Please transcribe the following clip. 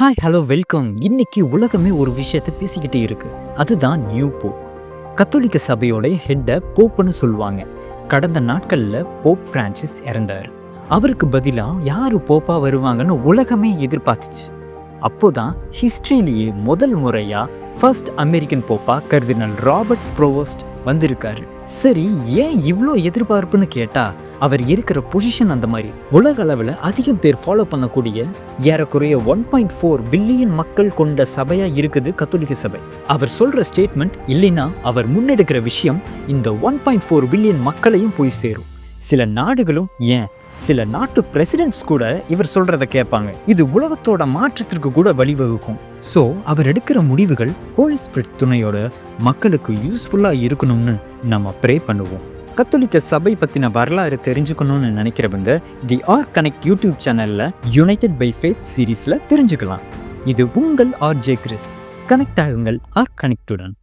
Hi hello welcome இன்னைக்கு உலகமே ஒரு விஷயத்தை பேசிக்கிட்டே இருக்கு. அதுதான் நியூ போப் கத்தோலிக்க சபையோட ஹெட்டை போப்புன்னு சொல்லுவாங்க. கடந்த நாட்களில் போப் பிரான்சிஸ் இறந்தார். அவருக்கு பதிலாக யார் போப்பா வருவாங்கன்னு உலகமே எதிர்பார்த்துச்சு. அப்போதான் ஹிஸ்ட்ரியிலேயே முதல் முறையாக ஃபர்ஸ்ட் அமெரிக்கன் போப்பா கர்தினல் ராபர்ட் ப்ரோவோஸ்ட் வந்திருக்காரு. சரி ஏன் இவ்வளோ எதிர்பார்ப்புன்னு கேட்டால் அவர் இருக்கிற பொசிஷன் அந்த மாதிரி. உலக அளவில் அதிகம் பேர் ஃபாலோ பண்ணக்கூடிய ஏறக்குறைய ஒன் பாயிண்ட் ஃபோர் பில்லியன் மக்கள் கொண்ட சபையாக இருக்குது கத்தோலிக்க சபை. அவர் சொல்கிற ஸ்டேட்மெண்ட் இல்லைன்னா அவர் முன்னெடுக்கிற விஷயம் இந்த ஒன் பாயிண்ட் ஃபோர் பில்லியன் மக்களையும் போய் சேரும். சில நாடுகளும் ஏன் சில நாட்டு பிரசிடென்ட்ஸ் கூட இவர் சொல்றத கேட்பாங்க. இது உலகத்தோட மாற்றத்திற்கு கூட வழிவகுக்கும். ஸோ அவர் எடுக்கிற முடிவுகள் ஹோலி ஸ்பிரிட் துணையோட மக்களுக்கு யூஸ்ஃபுல்லா இருக்கணும்னு நம்ம ப்ரே பண்ணுவோம். கத்தோலிக்க சபை பற்றின வரலாறு தெரிஞ்சுக்கணும்னு நினைக்கிறவங்க தி ஆர் கனெக்ட் யூடியூப் சேனலில் யுனைடெட் பை ஃபேத் சீரீஸில் தெரிஞ்சுக்கலாம். இது உங்கள் ஆர் ஜே கிறிஸ் கனெக்ட் ஆகுங்கள் ஆர் கனெக்டுடன்